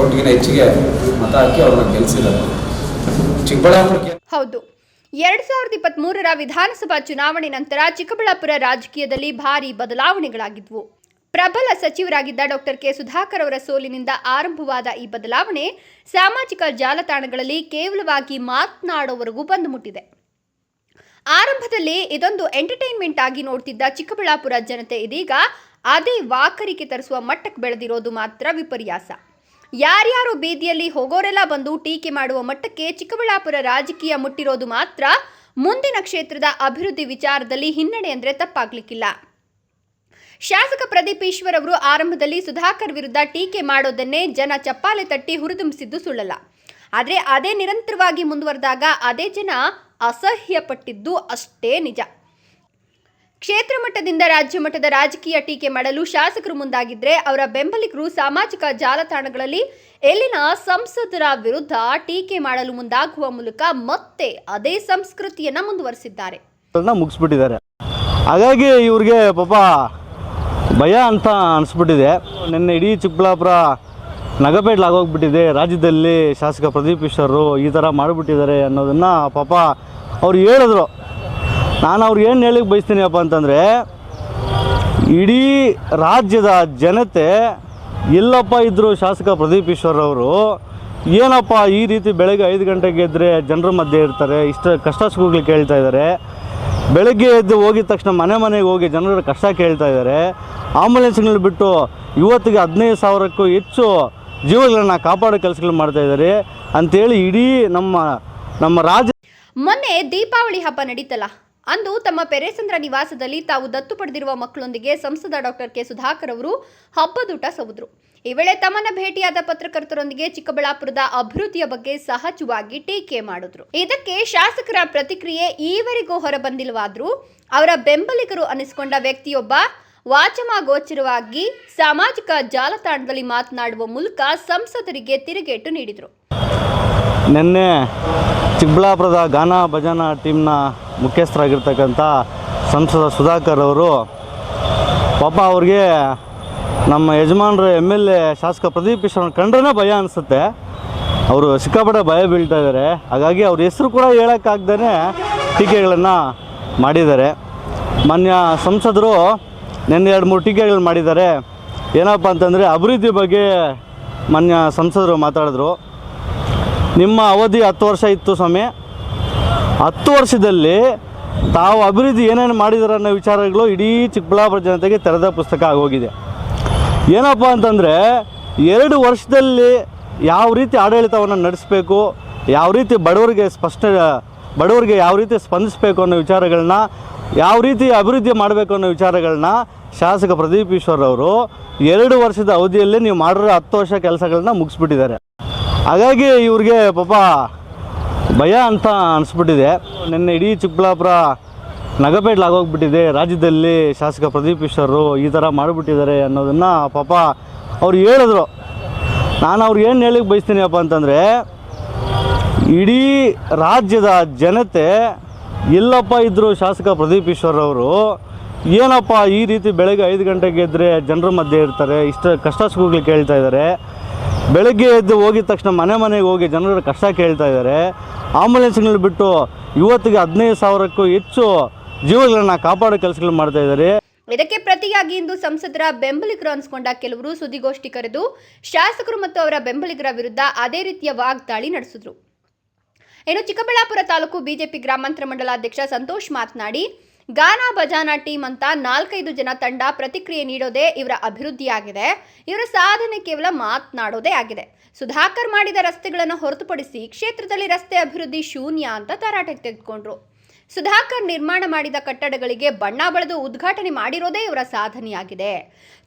ಓಟ್ಗಿನ ಹೆಚ್ಚಿಗೆ ಮತ ಹಾಕಿ ಅವ್ರನ್ನ ಗೆಲ್ಲಿಸಿದ್ದಾರೆ ಚಿಕ್ಕಬಳ್ಳಾಪುರಕ್ಕೆ ಹೌದು. ಎರಡ್ ಸಾವಿರದ ಇಪ್ಪತ್ತ್ ಮೂರರ ವಿಧಾನಸಭಾ ಚುನಾವಣೆ ನಂತರ ಚಿಕ್ಕಬಳ್ಳಾಪುರ ರಾಜಕೀಯದಲ್ಲಿ ಭಾರಿ ಬದಲಾವಣೆಗಳಾಗಿದ್ವು. ಪ್ರಬಲ ಸಚಿವರಾಗಿದ್ದ ಡಾಕ್ಟರ್ ಕೆ. ಸುಧಾಕರ್ ಅವರ ಸೋಲಿನಿಂದ ಆರಂಭವಾದ ಈ ಬದಲಾವಣೆ ಸಾಮಾಜಿಕ ಜಾಲತಾಣಗಳಲ್ಲಿ ಕೇವಲವಾಗಿ ಮಾತನಾಡುವವರೆಗೂ ಬಂದು ಮುಟ್ಟಿದೆ ಆರಂಭದಲ್ಲಿ ಇದೊಂದು ಎಂಟರ್ಟೈನ್ಮೆಂಟ್ ಆಗಿ ನೋಡ್ತಿದ್ದ ಚಿಕ್ಕಬಳ್ಳಾಪುರ ಜನತೆ ಇದೀಗ ಅದೇ ವಾಕರಿಕೆ ತರಿಸುವ ಮಟ್ಟಕ್ಕೆ ಬೆಳೆದಿರೋದು ಮಾತ್ರ ವಿಪರ್ಯಾಸ. ಯಾರ್ಯಾರು ಬೀದಿಯಲ್ಲಿ ಹೋಗೋರೆಲ್ಲ ಬಂದು ಟೀಕೆ ಮಾಡುವ ಮಟ್ಟಕ್ಕೆ ಚಿಕ್ಕಬಳ್ಳಾಪುರ ರಾಜಕೀಯ ಮುಟ್ಟಿರೋದು ಮಾತ್ರ. ಮುಂದಿನ ಕ್ಷೇತ್ರದ ಅಭಿವೃದ್ಧಿ ವಿಚಾರದಲ್ಲಿ ಹಿನ್ನಡೆ ಅಂದರೆ ತಪ್ಪಾಗ್ಲಿಕ್ಕಿಲ್ಲ. ಶಾಸಕ ಪ್ರದೀಪ್ ಈಶ್ವರ್ ಅವರು ಆರಂಭದಲ್ಲಿ ಸುಧಾಕರ್ ವಿರುದ್ಧ ಟೀಕೆ ಮಾಡೋದನ್ನೇ ಜನ ಚಪ್ಪಾಲೆ ತಟ್ಟಿ ಹುರಿದುಂಬಿಸಿದ್ದು ಸುಳ್ಳಲ್ಲ. ಆದರೆ ಅದೇ ನಿರಂತರವಾಗಿ ಮುಂದುವರೆದಾಗ ಅದೇ ಜನ ಅಸಹ್ಯಪಟ್ಟಿದ್ದು ಅಷ್ಟೇ ನಿಜ. ಕ್ಷೇತ್ರ ಮಟ್ಟದಿಂದ ರಾಜ್ಯ ಮಟ್ಟದ ರಾಜಕೀಯ ಟೀಕೆ ಮಾಡಲು ಶಾಸಕರು ಮುಂದಾಗಿದ್ರೆ ಅವರ ಬೆಂಬಲಿಗರು ಸಾಮಾಜಿಕ ಜಾಲತಾಣಗಳಲ್ಲಿ ಎಲ್ಲಿನ ಸಂಸದರ ವಿರುದ್ಧ ಟೀಕೆ ಮಾಡಲು ಮುಂದಾಗುವ ಮೂಲಕ ಮತ್ತೆ ಅದೇ ಸಂಸ್ಕೃತಿಯನ್ನ ಮುಂದುವರೆಸಿದ್ದಾರೆ. ಮುಗಿಸ್ಬಿಟ್ಟಿದ್ದಾರೆ. ಹಾಗಾಗಿ ಇವ್ರಿಗೆ ಪಾಪ ಭಯ ಅಂತ ಅನಿಸ್ಬಿಟ್ಟಿದೆ. ನಿನ್ನೆ ಇಡೀ ಚಿಕ್ಕಬಳ್ಳಾಪುರ ನಗಪೇಟ್ಲಾಗೋಗ್ಬಿಟ್ಟಿದೆ ರಾಜ್ಯದಲ್ಲಿ ಶಾಸಕ ಪ್ರದೀಪ್ ಈಶ್ವರರು ಈ ಥರ ಮಾಡಿಬಿಟ್ಟಿದ್ದಾರೆ ಅನ್ನೋದನ್ನು ಪಾಪ ಅವ್ರು ಹೇಳಿದ್ರು. ನಾನು ಅವ್ರಿಗೆ ಏನು ಹೇಳಿಕ್ಕೆ ಬಯಸ್ತೀನಿಯಪ್ಪ ಅಂತಂದರೆ, ಇಡೀ ರಾಜ್ಯದ ಜನತೆ ಎಲ್ಲಪ್ಪ ಇದ್ದರು ಶಾಸಕ ಪ್ರದೀಪ್ ಈಶ್ವರವರು ಏನಪ್ಪ ಈ ರೀತಿ ಬೆಳಗ್ಗೆ ಐದು ಗಂಟೆಗೆ ಎದ್ದರೆ ಜನರ ಮಧ್ಯೆ ಇರ್ತಾರೆ, ಇಷ್ಟ ಕಷ್ಟ ಸುಖಗಳು ಕೇಳ್ತಾ ಇದ್ದಾರೆ ಬೆಳಗ್ಗೆ ಎದ್ದು ಹೋಗಿದ ತಕ್ಷಣ ಮನೆ ಮನೆಗೆ ಹೋಗಿ ಜನರ ಕಷ್ಟ ಕೇಳ್ತಾ ಇದ್ದಾರೆ ಆಂಬುಲೆನ್ಸ್ಗಳನ್ನ ಬಿಟ್ಟು ಇವತ್ತಿಗೆ ಹದಿನೈದು ಸಾವಿರಕ್ಕೂ ಹೆಚ್ಚು ಜೀವಗಳನ್ನ ಕಾಪಾಡೋ ಕೆಲಸಗಳು ಮಾಡ್ತಾ ಇದ್ದಾರೆ ಅಂತೇಳಿ ಇಡೀ ನಮ್ಮ ನಮ್ಮ ರಾಜ್ಯ ಮೊನ್ನೆ ದೀಪಾವಳಿ ಹಬ್ಬ ನಡೀತಲ್ಲ ಅಂದು ತಮ್ಮ ಪೆರೇಸಂದ್ರ ನಿವಾಸದಲ್ಲಿ ತಾವು ದತ್ತು ಪಡೆದಿರುವ ಮಕ್ಕಳೊಂದಿಗೆ ಸಂಸದ ಡಾಕ್ಟರ್ ಕೆ ಸುಧಾಕರ್ ಅವರು ಹಬ್ಬದೂಟ ಸವಿದ್ರು ಈ ವೇಳೆ ತಮ್ಮನ್ನ ಭೇಟಿಯಾದ ಪತ್ರಕರ್ತರೊಂದಿಗೆ ಚಿಕ್ಕಬಳ್ಳಾಪುರದ ಅಭಿವೃದ್ಧಿಯ ಬಗ್ಗೆ ಸಹಜವಾಗಿ ಟೀಕೆ ಮಾಡಿದ್ರು. ಇದಕ್ಕೆ ಶಾಸಕರ ಪ್ರತಿಕ್ರಿಯೆ ಈವರೆಗೂ ಹೊರಬಂದಿಲ್ವಾದ್ರೂ ಅವರ ಬೆಂಬಲಿಗರು ಅನಿಸಿಕೊಂಡ ವ್ಯಕ್ತಿಯೊಬ್ಬ ವಾಚಮಾಗೋಚರವಾಗಿ ಸಾಮಾಜಿಕ ಜಾಲತಾಣದಲ್ಲಿ ಮಾತನಾಡುವ ಮೂಲಕ ಸಂಸದರಿಗೆ ತಿರುಗೇಟು ನೀಡಿದರು. ನಿನ್ನೆ ಚಿಕ್ಕಬಳ್ಳಾಪುರದ ಗಾನ ಭಜನಾ ಟೀಮ್ನ ಮುಖ್ಯಸ್ಥರಾಗಿರ್ತಕ್ಕಂಥ ಸಂಸದ ಸುಧಾಕರ್ ಅವರು ಪಾಪ ಅವ್ರಿಗೆ ನಮ್ಮ ಯಜಮಾನರು ಎಂ ಎಲ್ ಎ ಶಾಸಕ ಪ್ರದೀಪ್ ಈಶ್ವರನ ಕಂಡ್ರೇ ಭಯ ಅನಿಸುತ್ತೆ. ಅವರು ಸಿಕ್ಕಾಪಟ್ಟೆ ಭಯ ಬೀಳ್ತಾ ಇದ್ದಾರೆ. ಹಾಗಾಗಿ ಅವ್ರ ಹೆಸರು ಕೂಡ ಹೇಳೋಕ್ಕಾಗ್ದೇ ಟೀಕೆಗಳನ್ನು ಮಾಡಿದ್ದಾರೆ. ಮಾನ್ಯ ಸಂಸದರು ನಿನ್ನೆ ಎರಡು ಮೂರು ಟೀಕೆಗಳು ಮಾಡಿದ್ದಾರೆ. ಏನಪ್ಪ ಅಂತಂದರೆ ಅಭಿವೃದ್ಧಿ ಬಗ್ಗೆ ಮಾನ್ಯ ಸಂಸದರು ಮಾತಾಡಿದ್ರು. ನಿಮ್ಮ ಅವಧಿ ಹತ್ತು ವರ್ಷ ಇತ್ತು ಸ್ವಾಮಿ. ಹತ್ತು ವರ್ಷದಲ್ಲಿ ತಾವು ಅಭಿವೃದ್ಧಿ ಏನೇನು ಮಾಡಿದಾರೆ ಅನ್ನೋ ವಿಚಾರಗಳು ಇಡೀ ಚಿಕ್ಕಬಳ್ಳಾಪುರ ಜನತೆಗೆ ತೆರೆದ ಪುಸ್ತಕ ಆಗೋಗಿದೆ. ಏನಪ್ಪ ಅಂತಂದರೆ ಎರಡು ವರ್ಷದಲ್ಲಿ ಯಾವ ರೀತಿ ಆಡಳಿತವನ್ನು ನಡೆಸಬೇಕು, ಯಾವ ರೀತಿ ಬಡವರಿಗೆ ಸ್ಪಷ್ಟ, ಬಡವರಿಗೆ ಯಾವ ರೀತಿ ಸ್ಪಂದಿಸಬೇಕು ಅನ್ನೋ ವಿಚಾರಗಳನ್ನ, ಯಾವ ರೀತಿ ಅಭಿವೃದ್ಧಿ ಮಾಡಬೇಕು ಅನ್ನೋ ವಿಚಾರಗಳನ್ನ ಶಾಸಕ ಪ್ರದೀಪ್ ಈಶ್ವರ್ ಅವರು ಎರಡು ವರ್ಷದ ಅವಧಿಯಲ್ಲೇ ನೀವು ಮಾಡಿರೋ ಹತ್ತು ವರ್ಷ ಕೆಲಸಗಳನ್ನ ಮುಗಿಸ್ಬಿಟ್ಟಿದ್ದಾರೆ. ಹಾಗಾಗಿ ಇವ್ರಿಗೆ ಪಾಪ ಭಯ ಅಂತ ಅನಿಸ್ಬಿಟ್ಟಿದೆ. ನಿನ್ನೆ ಇಡೀ ಚಿಕ್ಕಬಳ್ಳಾಪುರ ನಗಪೇಟ್ಲಾಗೋಗ್ಬಿಟ್ಟಿದೆ ರಾಜ್ಯದಲ್ಲಿ ಶಾಸಕ ಪ್ರದೀಪ್ ಈಶ್ವರರು ಈ ಥರ ಮಾಡಿಬಿಟ್ಟಿದ್ದಾರೆ ಅನ್ನೋದನ್ನು ಪಾಪ ಅವ್ರು ಹೇಳಿದ್ರು. ನಾನು ಅವ್ರಿಗೆ ಏನು ಹೇಳಿಕ್ ಬಯಸ್ತೀನಿ ಅಪ್ಪ ಅಂತಂದರೆ, ಇಡೀ ರಾಜ್ಯದ ಜನತೆ ಎಲ್ಲಪ್ಪ ಇದ್ದರು ಶಾಸಕ ಪ್ರದೀಪ್ ಈಶ್ವರವರು ಏನಪ್ಪ ಈ ರೀತಿ ಬೆಳಗ್ಗೆ ಐದು ಗಂಟೆಗೆ ಇದ್ದರೆ ಜನರ ಮಧ್ಯೆ ಇರ್ತಾರೆ, ಇಷ್ಟ ಕಷ್ಟ ಸುಖಗಳು ಕೇಳ್ತಾ ಇದ್ದಾರೆ ಬೆಳಗ್ಗೆ ಎದ್ದು ಹೋಗಿದ ತಕ್ಷಣ ಮನೆ ಮನೆಗೆ ಹೋಗಿ ಜನರ ಕಷ್ಟ ಕೇಳ್ತಾ ಇದ್ದಾರೆ. ಆಂಬುಲೆನ್ಸ್ಗಳನ್ನ ಬಿಟ್ಟು ಇವತ್ತಿಗೆ ಹದಿನೈದು ಸಾವಿರಕ್ಕೂ ಹೆಚ್ಚು ಜೀವಗಳನ್ನ ಕಾಪಾಡೋ ಕೆಲಸಗಳು ಮಾಡ್ತಾ ಇದ್ದಾರೆ. ಇದಕ್ಕೆ ಪ್ರತಿಯಾಗಿ ಇಂದು ಸಂಸದರ ಬೆಂಬಲಿಗರು ಅನಿಸಿಕೊಂಡ ಕೆಲವರು ಸುದ್ದಿಗೋಷ್ಠಿ ಕರೆದು ಶಾಸಕರು ಮತ್ತು ಅವರ ಬೆಂಬಲಿಗರ ವಿರುದ್ಧ ಅದೇ ರೀತಿಯ ವಾಗ್ದಾಳಿ ನಡೆಸಿದ್ರು. ಇನ್ನು ಚಿಕ್ಕಬಳ್ಳಾಪುರ ತಾಲೂಕು ಬಿಜೆಪಿ ಗ್ರಾಮಾಂತರ ಮಂಡಲಾಧ್ಯಕ್ಷ ಸಂತೋಷ್ ಮಾತನಾಡಿ ಗಾನಾ ಬಜಾನಾ ಟೀಮ್ ಅಂತ ನಾಲ್ಕೈದು ಜನ ತಂಡ ಪ್ರತಿಕ್ರಿಯೆ ನೀಡೋದೇ ಇವರ ಅಭಿವೃದ್ಧಿಯಾಗಿದೆ. ಇವರ ಸಾಧನೆ ಕೇವಲ ಮಾತನಾಡೋದೇ ಆಗಿದೆ. ಸುಧಾಕರ್ ಮಾಡಿದ ರಸ್ತೆಗಳನ್ನು ಹೊರತುಪಡಿಸಿ ಕ್ಷೇತ್ರದಲ್ಲಿ ರಸ್ತೆ ಅಭಿವೃದ್ಧಿ ಶೂನ್ಯ ಅಂತ ತರಾಟೆಗೆ ತೆಗೆದುಕೊಂಡ್ರು. ಸುಧಾಕರ್ ನಿರ್ಮಾಣ ಮಾಡಿದ ಕಟ್ಟಡಗಳಿಗೆ ಬಣ್ಣ ಬಳಿದು ಉದ್ಘಾಟನೆ ಮಾಡಿರೋದೇ ಇವರ ಸಾಧನೆಯಾಗಿದೆ.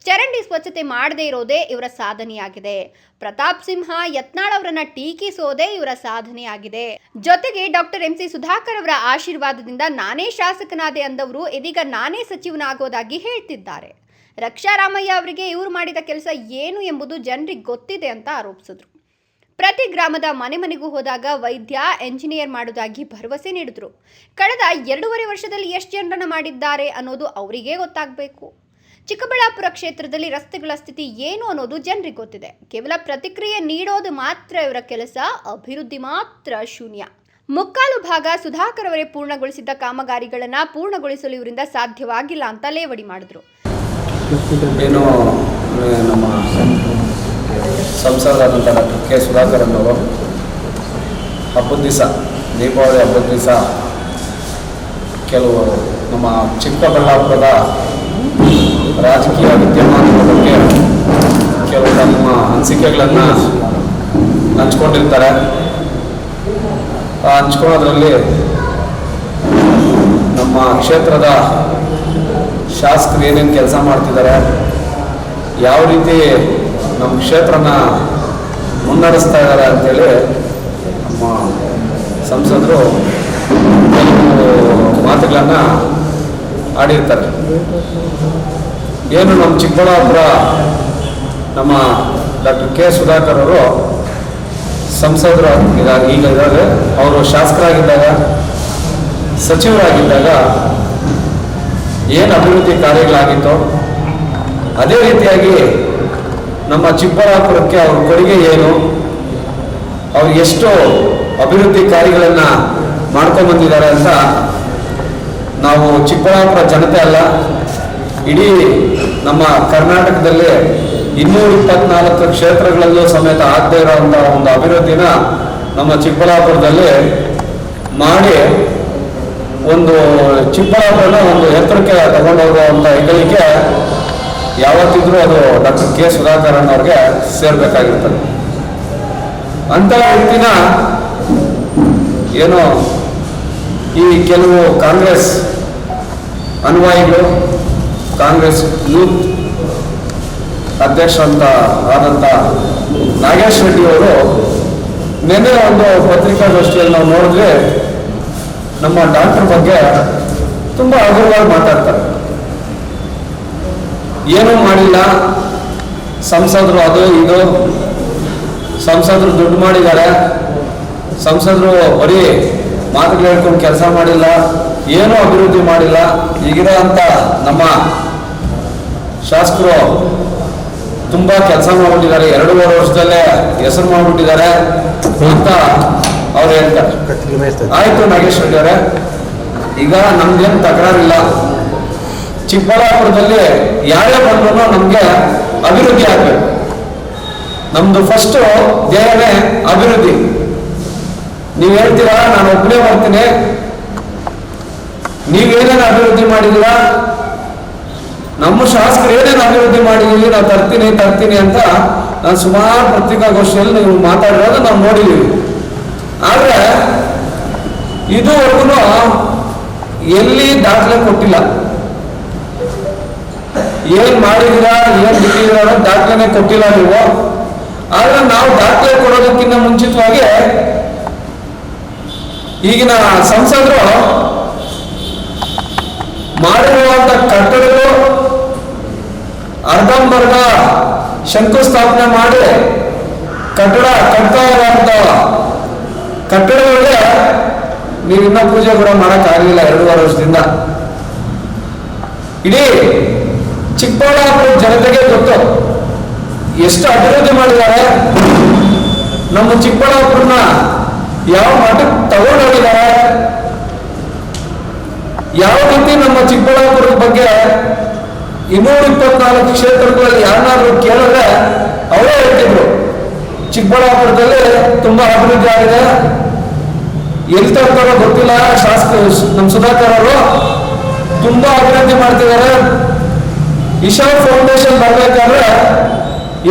ಚರಂಡಿ ಸ್ವಚ್ಛತೆ ಮಾಡದೇ ಇರೋದೇ ಇವರ ಸಾಧನೆಯಾಗಿದೆ. ಪ್ರತಾಪ್ ಸಿಂಹ, ಯತ್ನಾಳ್ ಅವರನ್ನ ಟೀಕಿಸೋದೇ ಇವರ ಸಾಧನೆಯಾಗಿದೆ. ಜೊತೆಗೆ ಡಾಕ್ಟರ್ ಎಂ ಸಿ ಸುಧಾಕರ್ ಅವರ ಆಶೀರ್ವಾದದಿಂದ ನಾನೇ ಶಾಸಕನಾದೆ ಅಂದವರು ಇದೀಗ ನಾನೇ ಸಚಿವನಾಗೋದಾಗಿ ಹೇಳ್ತಿದ್ದಾರೆ. ರಕ್ಷಾರಾಮಯ್ಯ ಅವರಿಗೆ ಇವರು ಮಾಡಿದ ಕೆಲಸ ಏನು ಎಂಬುದು ಜನರಿಗೆ ಗೊತ್ತಿದೆ ಅಂತ ಆರೋಪಿಸಿದ್ರು. ಪ್ರತಿ ಗ್ರಾಮದ ಮನೆ ಮನೆಗೂ ಹೋದಾಗ ವೈದ್ಯ, ಎಂಜಿನಿಯರ್ ಮಾಡುವುದಾಗಿ ಭರವಸೆ ನೀಡಿದ್ರು. ಕಳೆದ ಎರಡೂವರೆ ವರ್ಷದಲ್ಲಿ ಎಷ್ಟು ಜನರನ್ನು ಮಾಡಿದ್ದಾರೆ ಅನ್ನೋದು ಅವರಿಗೇ ಗೊತ್ತಾಗಬೇಕು. ಚಿಕ್ಕಬಳ್ಳಾಪುರ ಕ್ಷೇತ್ರದಲ್ಲಿ ರಸ್ತೆಗಳ ಸ್ಥಿತಿ ಏನು ಅನ್ನೋದು ಜನರಿಗೆ ಗೊತ್ತಿದೆ. ಕೇವಲ ಪ್ರತಿಕ್ರಿಯೆ ನೀಡೋದು ಮಾತ್ರ ಇವರ ಕೆಲಸ, ಅಭಿವೃದ್ಧಿ ಮಾತ್ರ ಶೂನ್ಯ. ಮುಕ್ಕಾಲು ಭಾಗ ಸುಧಾಕರ್ ಅವರೇ ಪೂರ್ಣಗೊಳಿಸಿದ್ದ ಕಾಮಗಾರಿಗಳನ್ನ ಪೂರ್ಣಗೊಳಿಸಲು ಇವರಿಂದ ಸಾಧ್ಯವಾಗಿಲ್ಲ ಅಂತ ಲೇವಡಿ ಮಾಡಿದ್ರು. ಸಂಸದರಾದಂಥ ಡಾಕ್ಟರ್ ಕೆ. ಸುಧಾಕರ್ ಅನ್ನೋರು ಹಬ್ಬದ ದಿವಸ, ದೀಪಾವಳಿ ಹಬ್ಬದ ದಿವಸ ಕೆಲವು ನಮ್ಮ ಚಿಕ್ಕಬಳ್ಳಾಪುರದ ರಾಜಕೀಯ ವಿದ್ಯಮಾನದ ಬಗ್ಗೆ ಕೆಲವು ನಮ್ಮ ಅನಿಸಿಕೆಗಳನ್ನು ಹಂಚ್ಕೊಂಡಿರ್ತಾರೆ. ಆ ಹಂಚ್ಕೊಳ್ಳೋದ್ರಲ್ಲಿ ನಮ್ಮ ಕ್ಷೇತ್ರದ ಶಾಸಕರು ಏನೇನು ಕೆಲಸ ಮಾಡ್ತಿದ್ದಾರೆ, ಯಾವ ರೀತಿ ನಮ್ಮ ಕ್ಷೇತ್ರನ ಮುನ್ನಡೆಸ್ತಾ ಇದ್ದಾರೆ ಅಂತೇಳಿ ನಮ್ಮ ಸಂಸದರು ಮಾತುಗಳನ್ನು ಆಡಿರ್ತಾರೆ. ಏನು ನಮ್ಮ ಚಿಕ್ಕಬಳ್ಳಾಪುರ ನಮ್ಮ ಡಾಕ್ಟರ್ ಕೆ ಸುಧಾಕರ್ ಅವರು ಸಂಸದರು ಇದಾಗ ಈಗ ಇದ್ದಾರೆ ಅವರು ಶಾಸಕರಾಗಿದ್ದಾಗ, ಸಚಿವರಾಗಿದ್ದಾಗ ಏನು ಅಭಿವೃದ್ಧಿ ಕಾರ್ಯಗಳಾಗಿತ್ತೋ ಅದೇ ರೀತಿಯಾಗಿ ನಮ್ಮ ಚಿಕ್ಕಬಳ್ಳಾಪುರಕ್ಕೆ ಅವ್ರ ಕೊಡುಗೆ ಏನು? ಅವ್ರು ಎಷ್ಟು ಅಭಿವೃದ್ಧಿ ಕಾರ್ಯಗಳನ್ನು ಮಾಡ್ಕೊಂಬಂದಿದ್ದಾರೆ ಅಂತ ನಾವು ಚಿಕ್ಕಬಳ್ಳಾಪುರ ಜನತೆ ಅಲ್ಲ, ಇಡೀ ನಮ್ಮ ಕರ್ನಾಟಕದಲ್ಲಿ ಇನ್ನೂರ ಇಪ್ಪತ್ನಾಲ್ಕು ಕ್ಷೇತ್ರಗಳಲ್ಲೂ ಸಮೇತ ಆಗದೇ ಇರೋವಂಥ ಒಂದು ಅಭಿವೃದ್ಧಿನ ನಮ್ಮ ಚಿಕ್ಕಬಳ್ಳಾಪುರದಲ್ಲಿ ಮಾಡಿ ಒಂದು ಚಿಕ್ಕಬಳ್ಳಾಪುರನ ಒಂದು ಎತ್ತರಕ್ಕೆ ತಗೊಂಡೋಗುವಂಥ ಹೆಗ್ಗಳಿಕೆ ಯಾವತ್ತಿದ್ರೂ ಅದು ಡಾಕ್ಟರ್ ಕೆ. ಸುಧಾಕರನ್ ಅವ್ರಿಗೆ ಸೇರ್ಬೇಕಾಗಿರ್ತದೆ. ಅಂತ ವ್ಯಕ್ತಿನ ಏನು ಈ ಕೆಲವು ಕಾಂಗ್ರೆಸ್ ಅನುಯಾಯಿಗಳು, ಕಾಂಗ್ರೆಸ್ ಯೂತ್ ಅಧ್ಯಕ್ಷ ಅಂತ ಆದಂಥ ನಾಗೇಶ್ ರೆಡ್ಡಿ ಅವರು ನಿನ್ನೆ ಒಂದು ಪತ್ರಿಕಾಗೋಷ್ಠಿಯಲ್ಲಿ ನಾವು ನೋಡಿದ್ರೆ ನಮ್ಮ ಡಾಕ್ಟರ್ ಬಗ್ಗೆ ತುಂಬ ಹಗುರವಾಗಿ ಮಾತಾಡ್ತಾರೆ. ಏನೂ ಮಾಡಿಲ್ಲ. ಸಂಸದರು ಅದು ಇದು. ಸಂಸದರು ದುಡ್ಡು ಮಾಡಿದ್ದಾರೆ. ಸಂಸದರು ಬರೀ ಮಾತು ಹೇಳ್ಕೊಂಡು ಕೆಲಸ ಮಾಡಿಲ್ಲ. ಏನೂ ಅಭಿವೃದ್ಧಿ ಮಾಡಿಲ್ಲ. ಈಗಿರೋ ಅಂತ ನಮ್ಮ ಶಾಸಕರು ತುಂಬ ಕೆಲಸ ಮಾಡ್ಬಿಟ್ಟಿದ್ದಾರೆ. ಎರಡೂವರೆ ವರ್ಷದಲ್ಲೇ ಹೆಸರು ಮಾಡ್ಬಿಟ್ಟಿದ್ದಾರೆ ಅಂತ ಅವ್ರು ಹೇಳ್ತಾರೆ. ಆಯ್ತು ನಾಗೇಶ್ ರೆಡ್ಡಿ ಅವರೇ. ಈಗ ನಮ್ದೇನು ತಕರಾರಿಲ್ಲ. ಚಿಕ್ಕಬಳ್ಳಾಪುರದಲ್ಲಿ ಯಾರೇ ಬಂದ್ರು ನಮಗೆ ಅಭಿವೃದ್ಧಿ ಆಗ್ಬೇಕು. ನಮ್ದು ಫಸ್ಟ್ ಧ್ಯೇಯನೇ ಅಭಿವೃದ್ಧಿ. ನೀವು ಹೇಳ್ತೀರಾ, ನಾನು ಒಬ್ಬನೇ ಬರ್ತೀನಿ ನೀವೇನೇನು ಅಭಿವೃದ್ಧಿ ಮಾಡಿದ್ದೀರಾ ನಮ್ಮ ಶಾಸಕರು ಏನೇನು ಅಭಿವೃದ್ಧಿ ಮಾಡಿದೀವಿ ನಾವು ತರ್ತೀನಿ ತರ್ತೀನಿ ಅಂತ ನಾನು ಸುಮಾರು ಪತ್ರಿಕಾಗೋಷ್ಠಿಯಲ್ಲಿ ನೀವು ಮಾತಾಡಿರೋದು ನಾವು ನೋಡಿದ್ದೀವಿ ಆದರೆ ಇದುವರೆಗೂ ಎಲ್ಲಿ ದಾಖಲೆ ಕೊಟ್ಟಿಲ್ಲ. ಏನ್ ಮಾಡಿದೀರಾ, ಏನ್ ಬಿಟ್ಟಿದ್ದೀರಾ ಅನ್ನೋ ದಾಖಲೆನೇ ಕೊಟ್ಟಿಲ್ಲ ನೀವು. ಆದ್ರೆ ನಾವು ದಾಖಲೆ ಕೊಡೋದಕ್ಕಿಂತ ಮುಂಚಿತವಾಗಿ ಈಗಿನ ಸಂಸದರು ಮಾಡಿರುವಂತ ಕಟ್ಟಡಗಳು ಅರ್ಧಂಬರ್ಧ ಶಂಕುಸ್ಥಾಪನೆ ಮಾಡಿ ಕಟ್ಟಡ ಕಟ್ತಾ ಇರುವಂತ ಕಟ್ಟಡಗಳಿಗೆ ನೀವಿನ್ನ ಪೂಜೆ ಕೂಡ ಆಗಲಿಲ್ಲ ಎರಡೂವರೆ ವರ್ಷದಿಂದ. ಇಡೀ ಚಿಕ್ಕಬಳ್ಳಾಪುರ ಜನತೆಗೆ ಗೊತ್ತು. ಎಷ್ಟು ಅಭಿವೃದ್ಧಿ ಮಾಡಿದ್ದಾರೆ. ನಮ್ಮ ಚಿಕ್ಕಬಳ್ಳಾಪುರನ ಯಾವ ಮಟ್ಟಕ್ಕೆ ತಗೊಂಡೋಗಿದ್ದಾರೆ. ಯಾವ ರೀತಿ ನಮ್ಮ ಚಿಕ್ಕಬಳ್ಳಾಪುರದ ಬಗ್ಗೆ ಇನ್ನೂರ ಇಪ್ಪತ್ನಾಲ್ಕು ಕ್ಷೇತ್ರಗಳಲ್ಲಿ ಯಾರನ್ನಾದ್ರೂ ಕೇಳಿದ್ರೆ ಅವರೇ ಹೇಳ್ತಿದ್ರು. ಚಿಕ್ಕಬಳ್ಳಾಪುರದಲ್ಲಿ ತುಂಬಾ ಅಭಿವೃದ್ಧಿ ಆಗಿದೆ. ಎಲ್ಲಿ ತರ್ತಾರೋ ಗೊತ್ತಿಲ್ಲ. ಶಾಸಕ ನಮ್ಮ ಸುಧಾಕರ್ ಅವರು ತುಂಬಾ ಅಭಿವೃದ್ಧಿ ಮಾಡ್ತಿದ್ದಾರೆ. ಇಶಾ ಫೌಂಡೇಶನ್ ಬರಬೇಕಾದ್ರೆ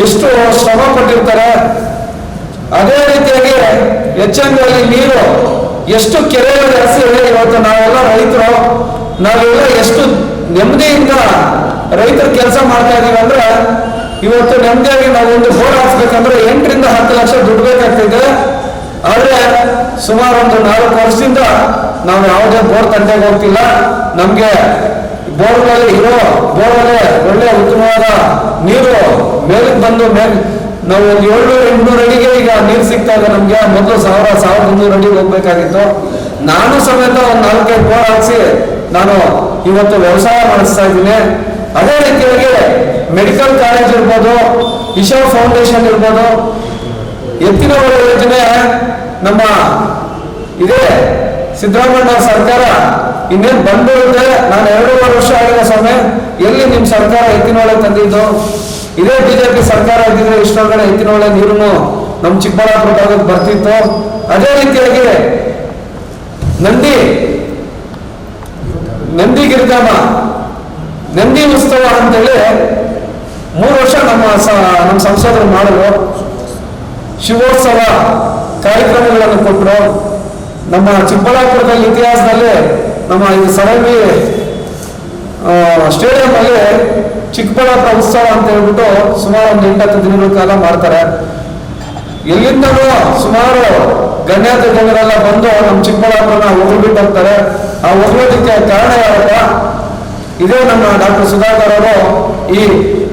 ಎಷ್ಟು ಶ್ರಮ ಪಟ್ಟಿರ್ತಾರೆ. ಅದೇ ರೀತಿಯಾಗಿ ಎಚ್ಚಂದಲ್ಲಿ ನೀರು ಎಷ್ಟು ಕೆರೆಯಲ್ಲಿ ಹಸಿ ಇವತ್ತು ನಾವೆಲ್ಲ ರೈತರು, ನಾವೆಲ್ಲ ಎಷ್ಟು ನೆಮ್ಮದಿಯಿಂದ ರೈತರು ಕೆಲಸ ಮಾಡ್ತಾ ಇದೀವಿ ಅಂದ್ರೆ ಇವತ್ತು ನೆಮ್ಮದಿಯಾಗಿ ನಾವು ಒಂದು ಬೋರ್ ಹಾಕ್ಸ್ಬೇಕಂದ್ರೆ ಎಂಟರಿಂದ ಹತ್ತು ಲಕ್ಷ ದುಡ್ಡು ಬೇಕಾಗ್ತಿದೆ ಆದ್ರೆ ಸುಮಾರು ಒಂದು ನಾಲ್ಕು ವರ್ಷದಿಂದ ನಾವು ಯಾವುದೇ ಬೋರ್ ತಂದೆಗೆ ಹೋಗ್ತಿಲ್ಲ. ನಮ್ಗೆ ಬೋರ್ಗಳಲ್ಲಿ ಇರೋ ಬೋರಲ್ಲಿ ಒಳ್ಳೆ ಉತ್ತಮವಾದ ನೀರು. ಮೇಲಕ್ಕೆ ಬಂದು ಮೇಲ್ ನಾವು ಒಂದು ಏಳ್ನೂರು, ಎಂಟುನೂರು ಅಡಿಗೆ ಈಗ ನೀರು ಸಿಗ್ತಾ ಇದೆ ನಮ್ಗೆ ಮೊದಲು ಸಾವಿರ ಸಾವಿರದ ಇನ್ನೂರು ಅಡಿಗೆ ಹೋಗ್ಬೇಕಾಗಿತ್ತು. ನಾನು ಸಮೇತ ಒಂದು ನಾಲ್ಕೈದು ಬೋರ್ ಹಾಕಿಸಿ ನಾನು ಇವತ್ತು ವ್ಯವಸಾಯ ಮಾಡಿಸ್ತಾ ಇದ್ದೀನಿ. ಅದೇ ರೀತಿಯಾಗಿ ಮೆಡಿಕಲ್ ಕಾಲೇಜ್ ಇರ್ಬೋದು, ಇಶಾ ಫೌಂಡೇಶನ್ ಇರ್ಬೋದು, ಎತ್ತಿನ ಯೋಜನೆ ನಮ್ಮ ಇದೇ. ಸಿದ್ದರಾಮಯ್ಯ ಸರ್ಕಾರ ಇನ್ನೇನು ಬಂದಿರುತ್ತೆ, ನಾನು ಎರಡೂವರೆ ನಿಮ್ಮ ಸರ್ಕಾರ ಎತ್ತಿನೊಳಗೆ ತಂದಿದ್ದು, ಇದೇ ಬಿಜೆಪಿ ಸರ್ಕಾರ ಇದ್ದಿದ್ರೆ ಕಡೆ ಎತ್ತಿನೊಳೆ ನೀರು ನಮ್ ಚಿಕ್ಕಬಳ್ಳಾಪುರ ಭಾಗಕ್ಕೆ ಬರ್ತಿತ್ತು. ಅದೇ ರೀತಿಯಾಗಿ ನಂದಿ ನಂದಿ ಗಿರಿಧಾಮ, ನಂದಿ ಉತ್ಸವ ಅಂತೇಳಿ ಮೂರು ವರ್ಷ ನಮ್ಮ ನಮ್ಮ ಸಂಸದರು ಮಾಡಿದ್ರು. ಶಿವೋತ್ಸವ ಕಾರ್ಯಕ್ರಮಗಳನ್ನು ಕೊಟ್ಟರು ನಮ್ಮ ಚಿಕ್ಕಬಳ್ಳಾಪುರದಲ್ಲಿ ಇತಿಹಾಸದಲ್ಲಿ ನಮ್ಮ ಈ ಸರವಿ ಸ್ಟೇಡಿಯಂ ಅಲ್ಲಿ ಚಿಕ್ಕಬಳ್ಳಾಪುರ ಉತ್ಸವ ಅಂತ ಹೇಳ್ಬಿಟ್ಟು ಸುಮಾರು ಒಂದು ಎಂಟತ್ತು ದಿನಗಳ ಕಾಲ ಮಾಡ್ತಾರೆ. ಎಲ್ಲಿಂದಲೂ ಸುಮಾರು ಗಣ್ಯಾತಿ ಜನರೆಲ್ಲ ಬಂದು ನಮ್ಮ ಚಿಕ್ಕಬಳ್ಳಾಪುರನ ಹೊಗಳ್ಬಿಟ್ಟು ಹೋಗ್ತಾರೆ. ಆ ಹೋಗೋದಕ್ಕೆ ಕಾರಣ ಯಾವಾಗ ಇದೇ ನಮ್ಮ ಡಾಕ್ಟರ್ ಸುಧಾಕರ್ ಅವರು. ಈ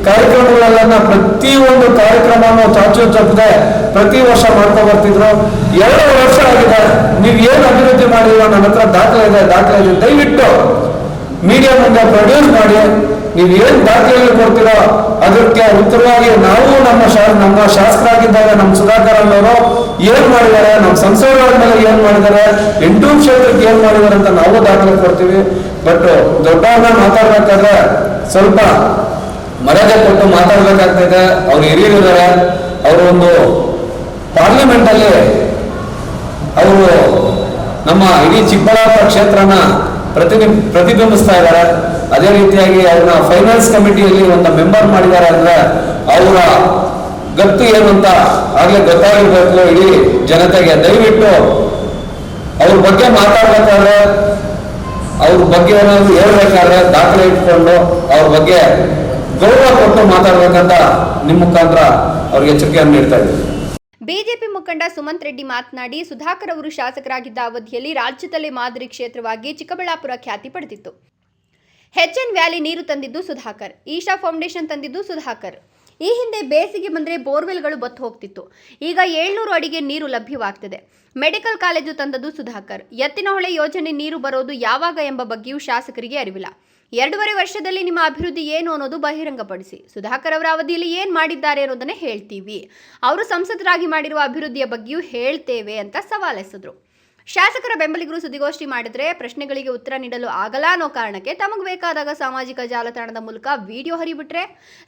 ಕಾರ್ಯಕ್ರಮಗಳೆಲ್ಲ ಪ್ರತಿ ಒಂದು ಕಾರ್ಯಕ್ರಮವನ್ನು ಚಾಚು ತಪ್ಪದೆ ಪ್ರತಿ ವರ್ಷ ಮಾಡ್ತಾ ಬರ್ತಿದ್ರು. ಎರಡು ವರ್ಷ ಆಗಿದೆ. ನೀವು ಏನು ಅಭಿವೃದ್ಧಿ ಮಾಡಿಲ್ಲ, ನನ್ನ ಹತ್ರ ದಾಖಲೆ ಇದೆ ದಾಖಲೆ ಇದೆ. ದಯವಿಟ್ಟು ಮೀಡಿಯಾ ಮುಂದೆ ಪ್ರೊಡ್ಯೂಸ್ ಮಾಡಿ, ನೀವು ಏನ್ ದಾಖಲೆಗಳು ಕೊಡ್ತೀರೋ ಅದಕ್ಕೆ ಉತ್ತರವಾಗಿ ನಾವು ನಮ್ಮ ಶಾ ನಮ್ಮ ಶಾಸಕರಾಗಿದ್ದಾಗ ನಮ್ಮ ಸುಧಾಕರ್ ಅವರು ಏನ್ ಮಾಡಿದ್ದಾರೆ, ನಮ್ಮ ಸಂಸದರ ಮೇಲೆ ಏನ್ ಮಾಡಿದ್ದಾರೆ, ಎಂಟು ಕ್ಷೇತ್ರಕ್ಕೆ ಏನ್ ಮಾಡಿದ್ದಾರೆ ಅಂತ ನಾವು ದಾಖಲೆ ಕೊಡ್ತೀವಿ. ಬಟ್ ದೊಡ್ಡವ್ರನ್ನ ಮಾತಾಡ್ಬೇಕಾದ್ರೆ ಸ್ವಲ್ಪ ಮರ್ಯಾದೆ ಕೊಟ್ಟು ಮಾತಾಡ್ಬೇಕಾಗ್ತದೆ ಅವ್ರು ಹಿರಿಯರಿದ್ದಾರೆ. ಅವರು ಒಂದು ಪಾರ್ಲಿಮೆಂಟ್ ಅಲ್ಲಿ ಅವರು ನಮ್ಮ ಇಡೀ ಚಿಕ್ಕಬಳ್ಳಾಪುರ ಕ್ಷೇತ್ರನ ಪ್ರತಿನಿ ಪ್ರತಿಬಿಂಬಿಸ್ತಾ ಇದ್ದಾರೆ. ಅದೇ ರೀತಿಯಾಗಿ ಅವ್ರನ್ನ ಫೈನಾನ್ಸ್ ಕಮಿಟಿಯಲ್ಲಿ ಒಂದು ಮೆಂಬರ್ ಮಾಡಿದ್ದಾರೆ ಅಂದ್ರೆ ಅವರ ಗತ್ತು ಏನು ಅಂತ ಆಗ್ಲೇ ಗೊತ್ತಾಗಿರ್ಬೇಕು ಇಡೀ ಜನತೆಗೆ. ದಯವಿಟ್ಟು ಅವ್ರ ಬಗ್ಗೆ ಮಾತಾಡ್ಬೇಕಾದ್ರೆ ಅವ್ರ ಬಗ್ಗೆ ಏನಾದ್ರು ಹೇಳ್ಬೇಕಾದ್ರೆ ದಾಖಲೆ ಇಟ್ಕೊಂಡು ಅವ್ರ ಬಗ್ಗೆ ಗೌರವ ಕೊಟ್ಟು ಮಾತಾಡ್ಬೇಕಂತ ನಿಮ್ಮ ಮುಖಾಂತರ ಅವ್ರಿಗೆ ಎಚ್ಚರಿಕೆಯನ್ನು ನೀಡ್ತಾ ಇದ್ದೀವಿ ಬಿಜೆಪಿ ಮುಖಂಡ ಸುಮಂತ್ ರೆಡ್ಡಿ ಮಾತನಾಡಿ, ಸುಧಾಕರ್ ಅವರು ಶಾಸಕರಾಗಿದ್ದ ಅವಧಿಯಲ್ಲಿ ರಾಜ್ಯದಲ್ಲೇ ಮಾದರಿ ಕ್ಷೇತ್ರವಾಗಿ ಚಿಕ್ಕಬಳ್ಳಾಪುರ ಖ್ಯಾತಿ ಪಡೆದಿತ್ತು. ಹೆಚ್ ಎನ್ ವ್ಯಾಲಿ ನೀರು ತಂದಿದ್ದು ಸುಧಾಕರ್, ಈಶಾ ಫೌಂಡೇಶನ್ ತಂದಿದ್ದು ಸುಧಾಕರ್. ಈ ಹಿಂದೆ ಬೇಸಿಗೆ ಬಂದರೆ ಬೋರ್ವೆಲ್ಗಳು ಬತ್ತು ಹೋಗ್ತಿತ್ತು. ಈಗ ಏಳ್ನೂರು ಅಡಿಗೆ ನೀರು ಲಭ್ಯವಾಗ್ತದೆ. ಮೆಡಿಕಲ್ ಕಾಲೇಜು ತಂದದ್ದು ಸುಧಾಕರ್. ಎತ್ತಿನಹೊಳೆ ಯೋಜನೆ ನೀರು ಬರೋದು ಯಾವಾಗ ಎಂಬ ಬಗ್ಗೆಯೂ ಶಾಸಕರಿಗೆ ಅರಿವಿಲ್ಲ. ಎರಡೂವರೆ ವರ್ಷದಲ್ಲಿ ನಿಮ್ಮ ಅಭಿವೃದ್ಧಿ ಏನು ಅನ್ನೋದು ಬಹಿರಂಗಪಡಿಸಿ. ಸುಧಾಕರ್ ಅವರ ಅವಧಿಯಲ್ಲಿ ಏನು ಮಾಡಿದ್ದಾರೆ ಅನ್ನೋದನ್ನೇ ಹೇಳ್ತೀವಿ. ಅವರು ಸಂಸದರಾಗಿ ಮಾಡಿರುವ ಅಭಿವೃದ್ಧಿಯ ಬಗ್ಗೆಯೂ ಹೇಳ್ತೇವೆ ಅಂತ ಸವಾಲೆಸೆದ್ರು ಶಾಸಕರ ಬೆಂಬಲಿಗರು ಸುದ್ದಿಗೋಷ್ಠಿ ಮಾಡಿದ್ರೆ ಪ್ರಶ್ನೆಗಳಿಗೆ ಉತ್ತರ ನೀಡಲು ಆಗಲ್ಲ ಅನ್ನೋ ಕಾರಣಕ್ಕೆ ತಮಗೆ ಬೇಕಾದಾಗ ಸಾಮಾಜಿಕ ಜಾಲತಾಣದ ಮೂಲಕ ವಿಡಿಯೋ ಹರಿಬಿಟ್ರೆ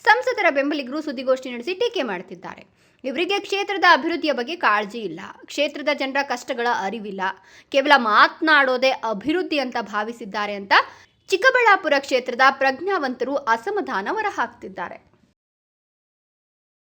ಸಂಸದರ ಬೆಂಬಲಿಗರು ಸುದ್ದಿಗೋಷ್ಠಿ ನಡೆಸಿ ಟೀಕೆ ಮಾಡ್ತಿದ್ದಾರೆ. ಇವರಿಗೆ ಕ್ಷೇತ್ರದ ಅಭಿವೃದ್ಧಿಯ ಬಗ್ಗೆ ಕಾಳಜಿ ಇಲ್ಲ. ಕ್ಷೇತ್ರದ ಜನರ ಕಷ್ಟಗಳ ಅರಿವಿಲ್ಲ. ಕೇವಲ ಮಾತನಾಡೋದೇ ಅಭಿವೃದ್ಧಿ ಅಂತ ಭಾವಿಸಿದ್ದಾರೆ ಅಂತ ಚಿಕ್ಕಬಳ್ಳಾಪುರ ಕ್ಷೇತ್ರದ ಪ್ರಜ್ಞಾವಂತರು ಅಸಮಾಧಾನ ಹೊರಹಾಕ್ತಿದ್ದಾರೆ.